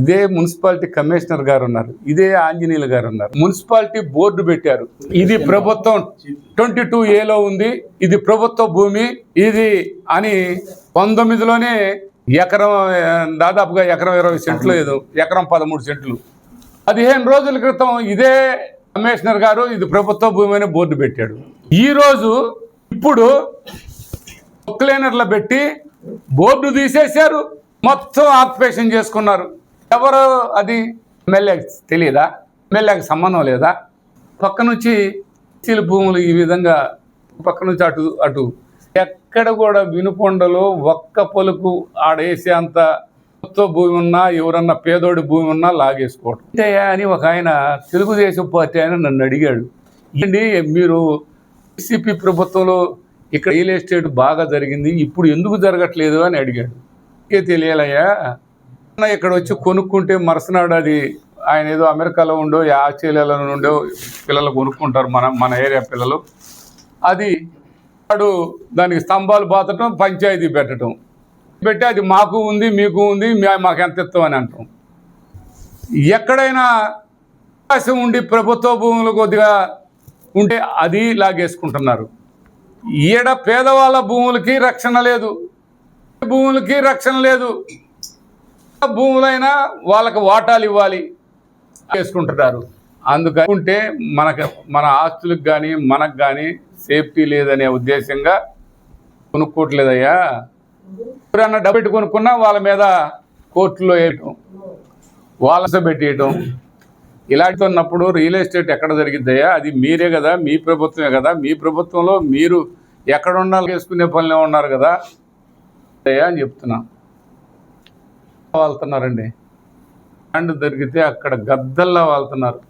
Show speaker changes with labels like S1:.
S1: ఇదే municipality commissioner గారు ఉన్నారు ఇదే ఆంజనేయులు గారు ఉన్నారు మున్సిపాలిటీ బోర్డు పెట్టారు. ఇది ప్రభుత్వం ట్వంటీ టూ ఏలో ఉంది ఇది ప్రభుత్వ భూమి ఇది అని పంతొమ్మిదిలోనే ఎకరం దాదాపుగా ఎకరం ఇరవై సెంట్లు ఏదో ఎకరం పదమూడు సెంట్లు. పదిహేను రోజుల క్రితం ఇదే కమిషనర్ గారు ఇది ప్రభుత్వ భూమి అని బోర్డు పెట్టాడు. ఈరోజు ఇప్పుడు క్లీనర్లు పెట్టి బోర్డు తీసేశారు మొత్తం ఆక్యుపేషన్ చేసుకున్నారు. ఎవరు అది ఎమ్మెల్యేకి తెలియదా ఎమ్మెల్యేకి సంబంధం లేదా? పక్క నుంచి స్టీల్ భూములు ఈ విధంగా పక్క నుంచి అటు అటు. ఎక్కడ కూడా వినుకొండలో ఒక్క పలుకు ఆడేసే అంత ప్రభుత్వ భూమి ఉన్నా ఎవరన్నా పేదోడి భూమి ఉన్నా లాగేసుకోవడం అంటే అని ఒక ఆయన తెలుగుదేశం పార్టీ ఆయన నన్ను అడిగాడు. ఏంటి మీరు వైసీపీ ప్రభుత్వంలో ఇక్కడ రియల్ ఎస్టేట్ బాగా జరిగింది ఇప్పుడు ఎందుకు జరగట్లేదు? అని అడిగాడు. ఏ తెలియాలయ్యా ఇక్కడ వచ్చి కొనుక్కుంటే మరుసనాడు అది ఆయన ఏదో అమెరికాలో ఉండో ఆస్ట్రేలియాలో ఉండో పిల్లలు కొనుక్కుంటారు మన మన ఏరియా పిల్లలు. అది వాడు దానికి స్తంభాలు బాతటం పంచాయతీ పెట్టడం పెట్టి అది మాకు ఉంది మీకు ఉంది మాకు ఎంత ఇస్తాం అని అంటాం. ఎక్కడైనా అవకాశం ఉండి ప్రభుత్వ భూములు కొద్దిగా ఉంటే అది లాగేసుకుంటున్నారు. ఈడ పేదవాళ్ళ భూములకి రక్షణ లేదు. భూములకి రక్షణ లేదు. భూములైనా వాళ్ళకి వాటాలు ఇవ్వాలి చేసుకుంటున్నారు. అందుకంటే మనకు మన ఆస్తులకు కానీ మనకు కానీ సేఫ్టీ లేదనే ఉద్దేశంగా కొనుక్కోవట్లేదయ్యా. ఎవరన్నా డబ్బు పెట్టి కొనుక్కున్నా వాళ్ళ మీద కోర్టులో వేయటం వాళ్ళ పెట్టేయటం. ఇలాంటి ఉన్నప్పుడు రియల్ ఎస్టేట్ ఎక్కడ జరిగిద్దయ్యా? అది మీరే కదా మీ ప్రభుత్వమే కదా. మీ ప్రభుత్వంలో మీరు ఎక్కడ ఉండాలి చేసుకునే పనిలో ఉన్నారు కదా. అయ్యా అని చెప్తున్నాను వాళ్తున్నారండి అండ్ దొరికితే అక్కడ గద్దల్లా వాళ్తున్నారు.